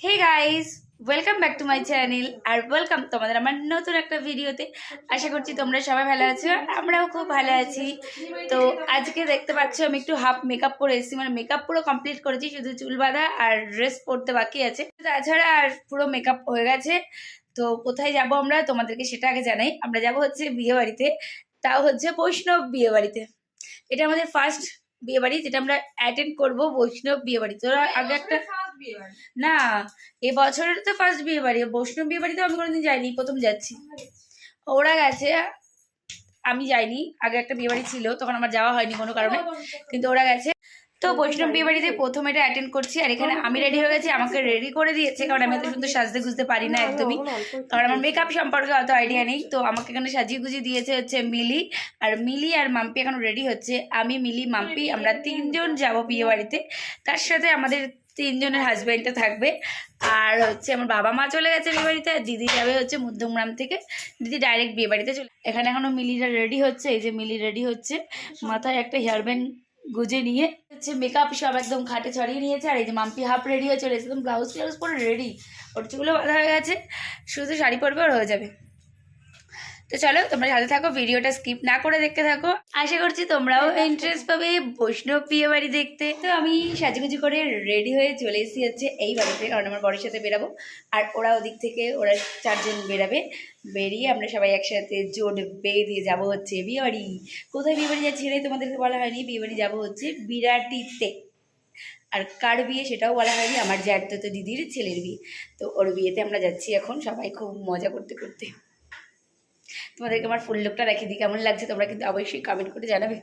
Hey guys welcome back to my channel R welcome তোমাদের আমার নতুন একটা ভিডিওতে আশা করছি তোমরা সবাই ভালো আছো আর আমরাও খুব ভালো আছি। তো আজকে দেখতে পাচ্ছ আমি একটু হাফ মেকআপ করে এসেছি মানে মেকআপ পুরো কমপ্লিট করেছি, শুধু চুল বাঁধা আর ড্রেস পরতে বাকি আছে। তাছাড়া আর পুরো মেকআপ হয়ে গেছে। তো কোথায় যাব আমরা তোমাদেরকে সেটা আগে জানাই। আমরা যাব হচ্ছে বিয়ে বাড়িতে তাও হচ্ছে বৈষ্ণব বিয়ে বাড়িতে এটা আমাদের ফার্স্ট বিয়ে বাড়ি যেটা আমরা অ্যাটেন্ড করব বৈষ্ণব বিয়ে বাড়ি তোরা আগে একটা না এ বছরের তো ফার্স্ট বিয়ে বাড়ি বৈষ্ণব বিয়ে বাড়িতে আমি কোনোদিন যাইনি প্রথম যাচ্ছি। ওরা গেছে আমি যাইনি আগে একটা বিয়ে বাড়ি ছিল তখন আমার যাওয়া হয়নি কোনো কারণে। কিন্তু ওরা গেছে। তো বৈষ্ণব বিয়ে বাড়িতে প্রথম এটা অ্যাটেন্ড করছি আর এখানে আমি রেডি হয়ে গেছি আমাকে রেডি করে দিয়েছে কারণ আমি এত সুন্দর সাজতে গুজতে পারি না একদমই। কারণ আমার মেকআপ সম্পর্কে অত আইডিয়া নেই তো আমাকে এখানে সাজিয়ে গুজিয়ে দিয়েছে হচ্ছে মিলি আর মিলি আর মাম্পি এখন রেডি হচ্ছে। আমি মিলি মাম্পি আমরা তিনজন যাব বিয়ে বাড়িতে। তার সাথে আমাদের তিনজনের হাজব্যান্ডটা থাকবে। আর হচ্ছে আমার বাবা মা চলে গেছে বিয়ে বাড়িতে আর দিদি যাবে হচ্ছে মধ্যমগ্রাম থেকে। দিদি ডাইরেক্ট বিয়ে বাড়িতে চলে এখানে এখনও মিলিরা রেডি হচ্ছে এই যে মিলি রেডি হচ্ছে। মাথায় একটা হেয়ার ব্যান্ড গুজে নিয়ে হচ্ছে মেকআপ সব একদম খাটে ছড়িয়ে নিয়েছে, আর এই যে মাম্পি হাফ রেডি হয়ে চলে এসে একদম ব্লাউজ ফ্লাউজ পরে রেডি ওর চুলো বাঁধা হয়ে গেছে, শুধু শাড়ি পরবে, ওর হয়ে যাবে। তো চলো তোমরা সাথে থাকো ভিডিওটা স্কিপ না করে দেখতে থাকো। আশা করছি তোমরাও ইন্টারেস্ট পাবে বৈষ্ণব বিয়ে বাড়ি দেখতে। তো আমি সাজুগুজু করে রেডি হয়ে চলে এসেছি হচ্ছে এই বাড়িতে কারণ আমার বড়ের সাথে বেরাবো। আর ওরা ওদিক থেকে ওরা চারজন বেরাবে। বেরিয়ে আমরা সবাই একসাথে জোট বেঁধে যাব হচ্ছে বিয়ে বাড়ি। কোথায় বিয়ে বাড়ি যাচ্ছি এটাই তোমাদেরকে বলা হয়নি। বিয়ে বাড়ি যাব হচ্ছে বিরাটিতে। আর কার বিয়ে সেটাও বলা হয়নি আমার জ্যাঠতো তো দিদির ছেলের বিয়ে। তো ওর বিয়েতে আমরা যাচ্ছি এখন সবাই খুব মজা করতে করতে। তোমাদেরকে আমার ফুল লুকটা রেখে দিই, কেমন লাগছে তোমরা কিন্তু অবশ্যই কমেন্ট করে জানাবে।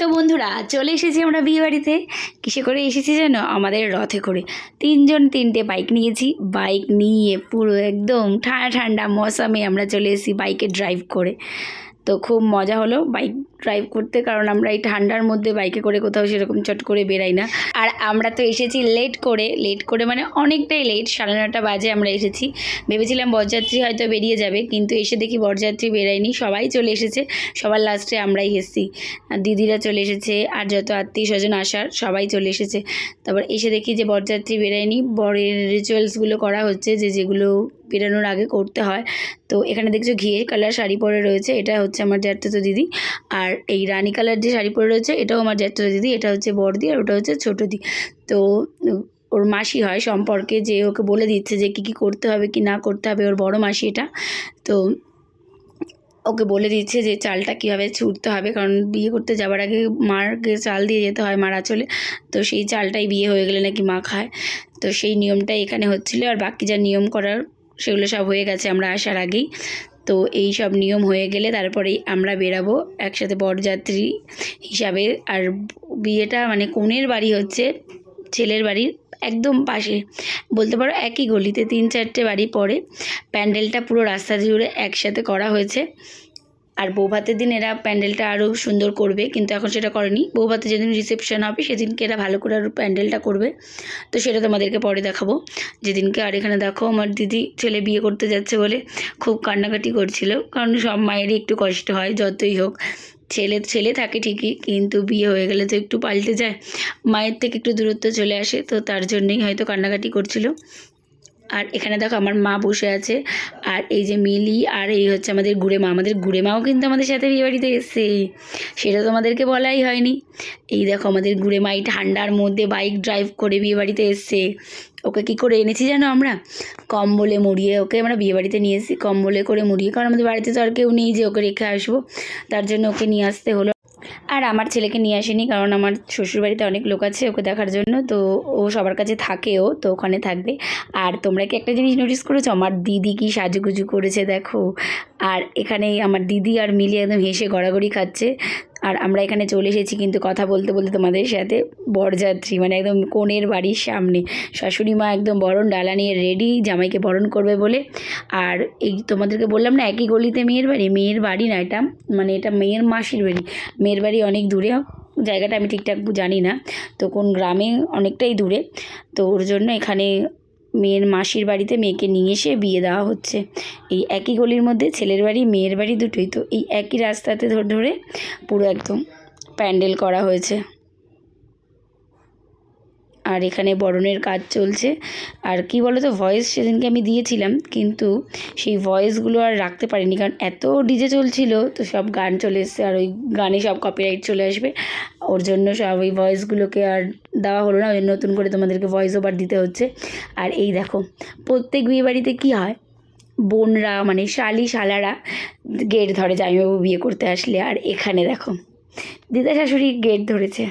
তো বন্ধুরা, চলে এসেছি আমরা বিয়ে বাড়িতে কিসে করে এসেছি যেন? আমাদের রথে করে। তিনজন তিনটে বাইক নিয়েছি। বাইক নিয়ে পুরো একদম ঠান্ডা ঠান্ডা মৌসামে আমরা চলে এসেছি বাইকে ড্রাইভ করে। তো খুব মজা হলো বাইক ড্রাইভ করতে, কারণ আমরা এই ঠান্ডার মধ্যে বাইকে করে কোথাও সেরকম চট করে বেরাই না। আর আমরা তো এসেছি লেট করে লেট করে মানে অনেকটাই লেট সাড়ে নটা বাজে আমরা এসেছি। ভেবেছিলাম বরযাত্রী হয়তো বেরিয়ে যাবে, কিন্তু এসে দেখি বরযাত্রী বেরায়নি, সবাই চলে এসেছে, সবার লাস্টে আমরাই এসেছি। দিদিরা চলে এসেছে, আর যত আত্মীয় স্বজন আসার, সবাই চলে এসেছে। তারপর এসে দেখি যে বরযাত্রী বেরায়নি, বরের রিচুয়ালসগুলো করা হচ্ছে যে যেগুলো বেরোনোর আগে করতে হয়। তো এখানে দেখছ ঘিয়ের কালার শাড়ি পরে রয়েছে, এটা হচ্ছে আমার জ্যাঠতো দিদি। আর এই রানী কালার যে শাড়ি পরে রয়েছে, এটাও আমার জ্যাঠতো দিদি, এটা হচ্ছে বড়দি আর ওটা হচ্ছে ছোটো দি তো ওর মাসি হয় সম্পর্কে যে ওকে বলে দিচ্ছে যে কী কী করতে হবে, কি না করতে হবে, ওর বড় মাসি এটা। তো ওকে বলে দিচ্ছে যে চালটা কীভাবে ছুটতে হবে, কারণ বিয়ে করতে যাওয়ার আগে মারকে চাল দিয়ে যেতে হয় মারা চলে তো সেই চালটাই বিয়ে হয়ে গেলে নাকি মা খায়। তো সেই নিয়মটাই এখানে হচ্ছিল, আর বাকি যা নিয়ম করার সেগুলো সব হয়ে গেছে আমরা আসার আগেই। তো এই সব নিয়ম হয়ে গেলে তারপরেই আমরা বেরাবো একসাথে বরযাত্রী হিসাবে। আর বিয়েটা মানে কনের বাড়ি হচ্ছে ছেলের বাড়ির একদম পাশে। বলতে পারো একই গলিতে তিন চারটে বাড়ি পরে প্যান্ডেলটা পুরো রাস্তা জুড়ে একসাথে করা হয়েছে। আর বৌভাতের দিন এরা প্যান্ডেলটা আরও সুন্দর করবে, কিন্তু এখন সেটা করেনি। বৌভাতে যেদিন রিসেপশন হবে, সেদিনকে এরা ভালো করে আরও প্যান্ডেলটা করবে। তো সেটা তোমাদেরকে পরে দেখাবো। যেদিনকে আর এখানে দেখো আমার দিদি ছেলে বিয়ে করতে যাচ্ছে বলে খুব কান্নাকাটি করছিল, কারণ সব মায়েরই একটু কষ্ট হয়, যতই হোক। ছেলে ছেলে থাকে ঠিকই, কিন্তু বিয়ে হয়ে গেলে তো একটু পাল্টে যায়। মায়ের থেকে একটু দূরত্ব চলে আসে, তো তার জন্যই হয়তো কান্নাকাটি করছিল। আর এখানে দেখো আমার মা বসে আছে। আর এই যে মিলি আর এই হচ্ছে আমাদের গুড়ে মা আমাদের গুড়ে মাও কিন্তু আমাদের সাথে বিয়ে বাড়িতে এসছে। সেটা তো আমাদেরকে বলাই হয়নি। এই দেখো আমাদের গুড়ে মা এই ঠান্ডার মধ্যে বাইক ড্রাইভ করে বিয়ে বাড়িতে এসছে। ওকে কী করে এনেছি জানো আমরা? কম্বলে মুড়িয়ে ওকে আমরা বিয়ে বাড়িতে নিয়ে এসেছি। কম্বলে করে মুড়িয়ে। কারণ আমাদের বাড়িতে তো আর কেউ নেই যে ওকে রেখে আসব। তার জন্য ওকে নিয়ে আসতে হলো। আর আমার ছেলেকে নিয়ে আসেনি, কারণ আমার শ্বশুরবাড়িতে অনেক লোক আছে ওকে দেখার জন্য, তো ও সবার কাছে থাকেও, তো ওখানে থাকবে। আর তোমরা কি একটা জিনিস নোটিস করেছ? আমার দিদি কি সাজুগুজু করেছে দেখো। আর এখানে আমার দিদি আর মিলি একদম হেসে গড়াগড়ি খাচ্ছে। আর আমরা এখানে চলে এসেছি কিন্তু কথা বলতে বলতে তোমাদের সাথে বরযাত্রী মানে একদম কোণের বাড়ির সামনে। শাশুড়ি মা একদম বরণ ডালা নিয়ে রেডি জামাইকে বরণ করবে বলে। আর এই তোমাদেরকে বললাম না, একই গলিতে মেয়ের বাড়ি? মেয়ের বাড়ি না, এটা মানে এটা মেয়ের মাসির বাড়ি। মেয়ের বাড়ি অনেক দূরে, জায়গাটা আমি ঠিকঠাক জানি না। তো কোন গ্রামে অনেকটাই দূরে। তো ওর জন্য এখানে মেয়ের মাসির বাড়িতে মেয়েকে নিয়ে এসে বিয়ে দেওয়া হচ্ছে। এই একই গলির মধ্যে ছেলের বাড়ি, মেয়ের বাড়ি দুটোই তো। এই একই রাস্তাতে ধরে ধরে পুরো একদম প্যান্ডেল করা হয়েছে। আর এখানে বরণের কাজ চলছে। আর কি বলো তো ভয়েস সেদিনকে আমি দিয়েছিলাম, কিন্তু সেই ভয়েসগুলো আর রাখতে পারিনি, কারণ এত ডিজে চলছিল, তো সব গান চলে এসছে, আর ওই গানে সব কপিরাইট চলে আসবে। ওর জন্য সব ওই ভয়েসগুলোকে আর দেওয়া হলো না, ওই নতুন করে তোমাদেরকে ভয়েস ওভার দিতে হচ্ছে। আর এই দেখো, প্রত্যেক বিয়ে বাড়িতে কী হয়? বোনরা মানে শালি শালারা গেট ধরে জামাইবাবু বিয়ে করতে আসলে। আর এখানে দেখো, দিদা শাশুড়ি গেট ধরেছে।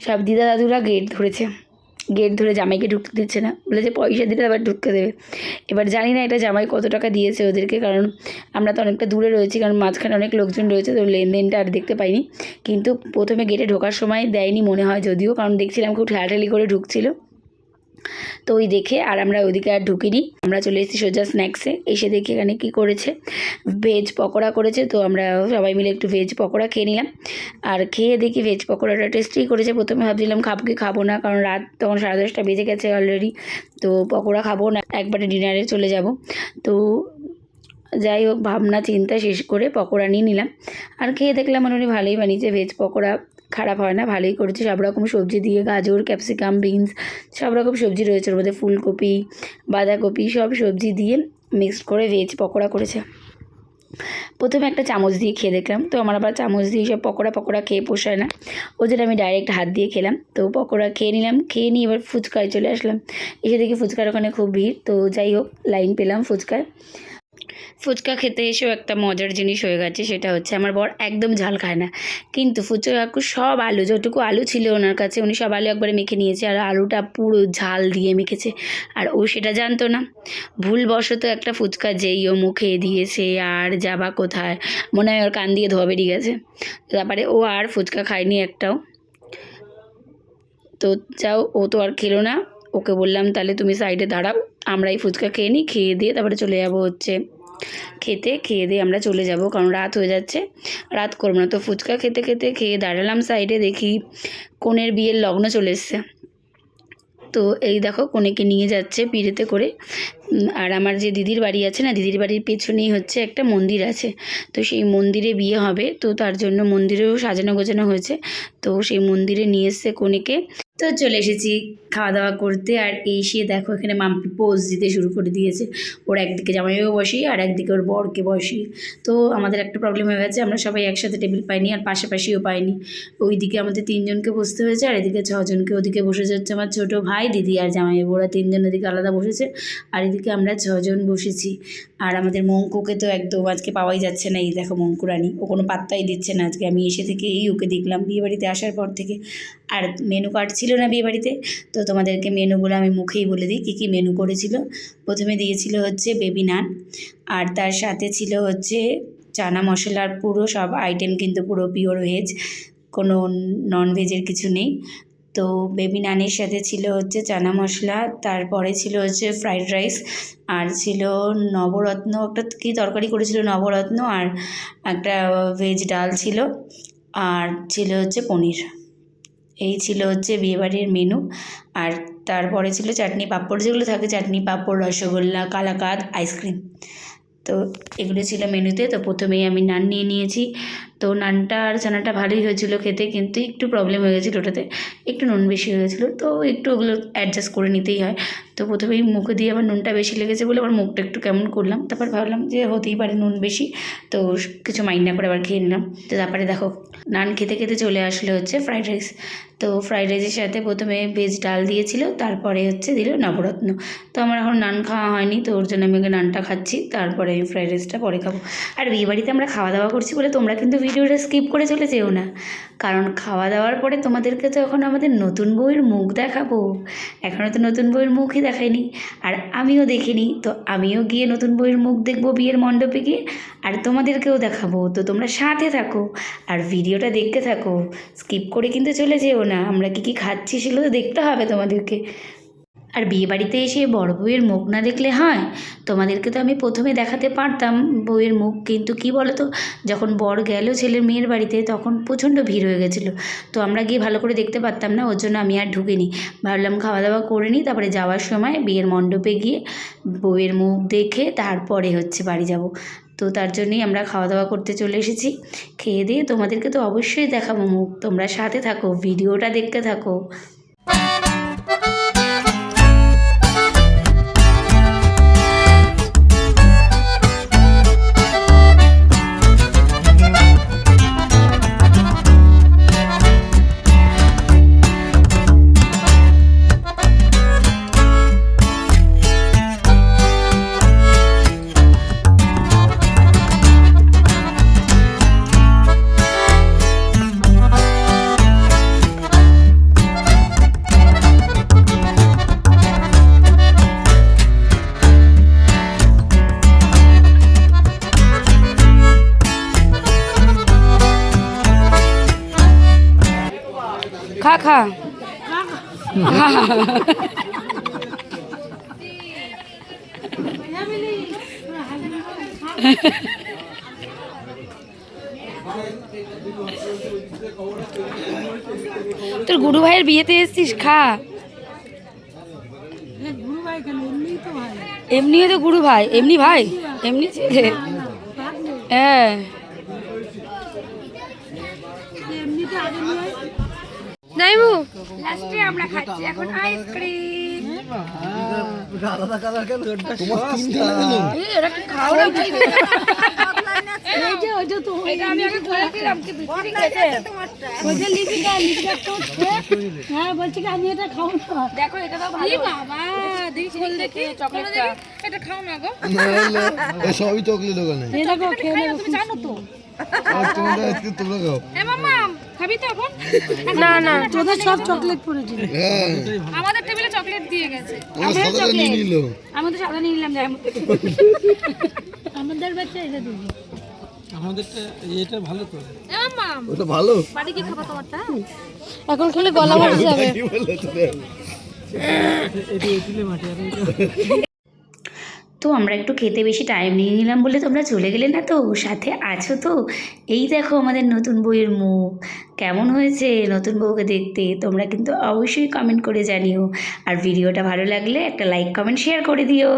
সব দিদা দাদুরা গেট ধরেছে। গেট ধরে জামাইকে ঢুকতে দিচ্ছে না। বলেছে, পয়সা দিলে আবার ঢুকতে দেবে। এবার জানি না এটা জামাই কত টাকা দিয়েছে ওদেরকে, কারণ আমরা তো অনেকটা দূরে রয়েছি, কারণ মাঝখানে অনেক লোকজন রয়েছে, তো লেনদেনটা আর দেখতে পাইনি। কিন্তু প্রথমে গেটে ঢোকার সময় দেয়নি মনে হয় যদিও, কারণ দেখছিলাম খুব ঠেলাঠেলি করে ঢুকছিল। তো ওই দেখে আর আমরা ওইদিকে আর ঢুকিনি। আমরা চলে এসেছি সোজা স্ন্যাক্সে। এসে দেখি এখানে কী করেছে। ভেজ পকোড়া করেছে। তো আমরা সবাই মিলে একটু ভেজ পকোড়া খেয়ে নিলাম। আর খেয়ে দেখি ভেজ পকোড়াটা টেস্টি করেছে। প্রথমে ভাবছিলাম খাব কি খাব না, কারণ রাত তখন সাড়ে দশটা বেজে গেছে অলরেডি তো পকোড়া খাব না, একবারে ডিনারে চলে যাব। তো যাই হোক, ভাবনা চিন্তা শেষ করে পকোড়া নিয়ে নিলাম। আর খেয়ে দেখলাম মানে মোটামুটি ভালোই বানিয়েছে ভেজ পকোড়া। খারাপ হয় না, ভালোই করেছে। সব রকম সবজি দিয়ে গাজর, ক্যাপসিকাম, বিনস, সব রকম সবজি রয়েছে ওর মধ্যে। ফুলকপি, বাঁধাকপি সব সবজি দিয়ে মিক্সড করে ভেজ পকোড়া করেছে। প্রথমে একটা চামচ দিয়ে খেয়ে দেখলাম। তো আমার আবার চামচ দিয়ে সব পকোড়া পকোড়া খেয়ে পোষায় না। ওই জন্য আমি ডাইরেক্ট হাত দিয়ে খেলাম। তো পকোড়া খেয়ে নিলাম। খেয়ে নিয়ে এবার ফুচকায় চলে আসলাম। এসে দেখি ফুচকার ওখানে খুব ভিড়। তো যাই হোক লাইন পেলাম ফুচকায়। ফুচকা খেতে এসেও একটা মজার জিনিস হয়ে গেছে, সেটা হচ্ছে আমার বর একদম ঝাল খায় না। কিন্তু ফুচকা কাকু সব আলু, যতটুকু আলু ছিল ওনার কাছে, উনি সব আলু একবারে মেখে নিয়েছে, আর আলুটা পুরো ঝাল দিয়ে মেখেছে। আর ও সেটা জানতো না। ভুলবশত একটা ফুচকা যেই ও মুখে দিয়েছে, আর যাবা কোথায়, মনে হয় ওর কান দিয়ে ধোয়া বেরিয়ে গেছে। তারপরে ও আর ফুচকা খায়নি একটাও। তো যাও, ও তো আর খেলো না। ওকে বললাম, তাহলে তুমি সাইডে দাঁড়াও আমরা এই ফুচকা খেয়ে নিই, খেয়ে দিয়ে তারপরে চলে যাব হচ্ছে খেতে, খেয়ে দিয়ে আমরা চলে যাব, কারণ রাত হয়ে যাচ্ছে। রাত করব না তো ফুচকা খেতে খেতে খেয়ে দাঁড়ালাম সাইডে দেখি কনের বিয়ের লগ্ন চলে এসছে। তো এই দেখো কনেকে নিয়ে যাচ্ছে পিড়েতে করে। আর আমার যে দিদির বাড়ি আছে না, দিদির বাড়ির পেছনেই হচ্ছে একটা মন্দির আছে। তো সেই মন্দিরে বিয়ে হবে, তো তার জন্য মন্দিরেও সাজানো গোছানো হয়েছে। তো সেই মন্দিরে নিয়ে এসছে কনেকে তো চলে এসেছি খাওয়া দাওয়া করতে। আর এসে দেখো এখানে মাম্পি পোজ দিতে শুরু করে দিয়েছে। ওর একদিকে জামাইবাবু বসি আর একদিকে ওর বরকে বসি তো আমাদের একটা প্রবলেম হয়ে গেছে, আমরা সবাই একসাথে টেবিল পাইনি, আর পাশাপাশিও পাইনি। ওইদিকে আমাদের তিনজনকে বসতে হয়েছে, আর এদিকে ছজনকে ওদিকে বসে যাচ্ছে আমার ছোটো ভাই, দিদি আর জামাইবাবু ওরা তিনজন এদিকে আলাদা বসেছে, আর এদিকে আমরা ছজন বসেছি। আর আমাদের মঙ্কুকে তো একদম আজকে পাওয়াই যাচ্ছে না। এই দেখো মঙ্কুরানি ও কোনো পাত্তাই দিচ্ছে না। আজকে আমি এসে থেকে এই ওকে দেখলাম বিয়েবাড়িতে আসার পর থেকে। আর মেনু কার্ড ছিল না বিয়েবাড়িতে, তো তোমাদেরকে মেনুগুলো আমি মুখেই বলে দিই, কী কী মেনু করেছিল। প্রথমে দিয়েছিল হচ্ছে বেবি নান, আর তার সাথে ছিল হচ্ছে চানা মশলার পুরো সব আইটেম কিন্তু পুরো পিওর ভেজ কোনো নন ভেজের কিছু নেই। তো বেবি নানির সাথে ছিল হচ্ছে চানা মশলা, তারপরে ছিল হচ্ছে ফ্রাইড রাইস আর ছিল নবরত্ন, একটা কী তরকারি করেছিল নবরত্ন, আর একটা ভেজ ডাল ছিল, আর ছিল হচ্ছে পনির। এই ছিল হচ্ছে বিয়েবাড়ির মেনু আর তারপরে ছিল চাটনি পাঁপড়, যেগুলো থাকে চাটনি, পাঁপড়, রসগোল্লা, কালাকাঁদ আইসক্রিম তো এগুলো ছিল মেনুতে তো প্রথমেই আমি নান নিয়ে নিয়েছি। তো নানটা আর ছানাটা ভালোই হয়েছিল খেতে, কিন্তু একটু প্রবলেম হয়ে গেছিল ওটাতে, একটু নুন বেশি হয়ে গেছিল, তো একটু ওগুলো অ্যাডজাস্ট করে নিতেই হয়। তো প্রথমেই মুখে দিয়ে আমার নুনটা বেশি লেগেছে বলে আমার মুখটা একটু কেমন করলাম, তারপর ভাবলাম যে হতেই পারে নুন বেশি, তো কিছু মাইন্ড না করে আবার খেয়ে নিলাম। তো তারপরে দেখো, নান খেতে খেতে চলে আসলে হচ্ছে ফ্রাইড রাইস তো ফ্রাইড রাইসের সাথে প্রথমে ভেজ ডাল দিয়েছিল, তারপরে হচ্ছে দিল নবরত্ন। তো আমার এখন নান খাওয়া হয়নি, তো ওর জন্য আমি নানটা খাচ্ছি, তারপরে আমি ফ্রাইড রাইসটা পরে খাব। আর বিয়ে বাড়িতে আমরা খাওয়া দাওয়া করছি বলে তোমরা কিন্তু ভিডিওটা স্কিপ করে চলে যেও না। কারণ খাওয়া দাওয়ার পরে তোমাদেরকে তো এখন আমাদের নতুন বইয়ের মুখ দেখাবো। এখনও তো নতুন বইয়ের মুখই দেখায়নি আর আমিও দেখিনি, তো আমিও গিয়ে নতুন বইয়ের মুখ দেখব বিয়ের মণ্ডপে গিয়ে, আর তোমাদেরকেও দেখাবো। তো তোমরা সাথে থাকো, আর ভিডিওটা দেখতে থাকো। স্কিপ করে কিন্তু চলে যেও না। আমরা কী কী খাচ্ছি সেগুলো তো দেখতে হবে তোমাদেরকে। আর বিয়ে বাড়িতে এসে বড় বউয়ের মুখ না দেখলে হয়? তোমাদেরকে তো আমি প্রথমে দেখাতে পারতাম। বউয়ের মুখ কিন্তু কি বলো তো যখন বর গেল ছেলের মেয়ের বাড়িতে, তখন প্রচণ্ড ভিড় হয়ে গেছিল। তো আমরা গিয়ে ভালো করে দেখতে পারতাম না, ওর জন্য আমি আর ঢুকিনি। ভাবলাম খাওয়া দাওয়া করে নিই, তারপরে যাওয়ার সময় বিয়ের মণ্ডপে গিয়ে বউয়ের মুখ দেখে তারপরে হচ্ছে বাড়ি যাব। তো তার জন্যই আমরা খাওয়া দাওয়া করতে চলে এসেছি। খেয়ে দিয়ে তোমাদেরকে তো অবশ্যই দেখাবো মুখ। তোমরা সাথে থাকো, ভিডিওটা দেখতে থাকো। তোর গুরু ভাইয়ের বিয়েতে এসেছিস খা। এমনিও তো গুরু ভাই এমনি ভাই এমনি হ্যাঁ। নয় লাস্টে আমরা খাচ্ছি এখন আইসক্রিম। এই ওরা কি খাওয়া এই যে ওই যে তো এটা আমি আগে খাইছিলাম কিন্তু ঠিক আছে। ওই যে লিপিকা লিপিকা করছে। হ্যাঁ বলছি কি আমি এটা না। দেখো এটা তো ভালো। বাবা দেখি খোল দেখি চকলেটটা এটা খাও না গো। এ সবই চকলেট এই খেয়ে তুমি জানো তো। আর তোমরা আজকে তোমরা খাও। এ মামা খাবি তো এখন? না না। তোদের সব চকলেট পড়েছিল হ্যাঁ। আমাদের টেবিলে চকলেট দিয়ে গেছে। আমার নিয়ে নিল। আমি তো সাদা নিয়ে নিলাম যাই আমাদের বাচ্চা এটা দিবি আমাদেরটা এটা ভালো তো। ওটা ভালো? বাড়ি কি খাবা তোমারটা এখন খেলে গলা ভরে যাবে? এটা মাটি আর তো আমরা একটু খেতে বেশি টাইম নিয়ে নিলাম বলে তোমরা চলে গেলে না তো? সাথে আছো তো? এই দেখো আমাদের নতুন বইয়ের মুখ। কেমন হয়েছে নতুন বউকে দেখতে? তোমরা কিন্তু অবশ্যই কমেন্ট করে জানিও। আর ভিডিওটা ভালো লাগলে একটা লাইক কমেন্ট শেয়ার করে দিও।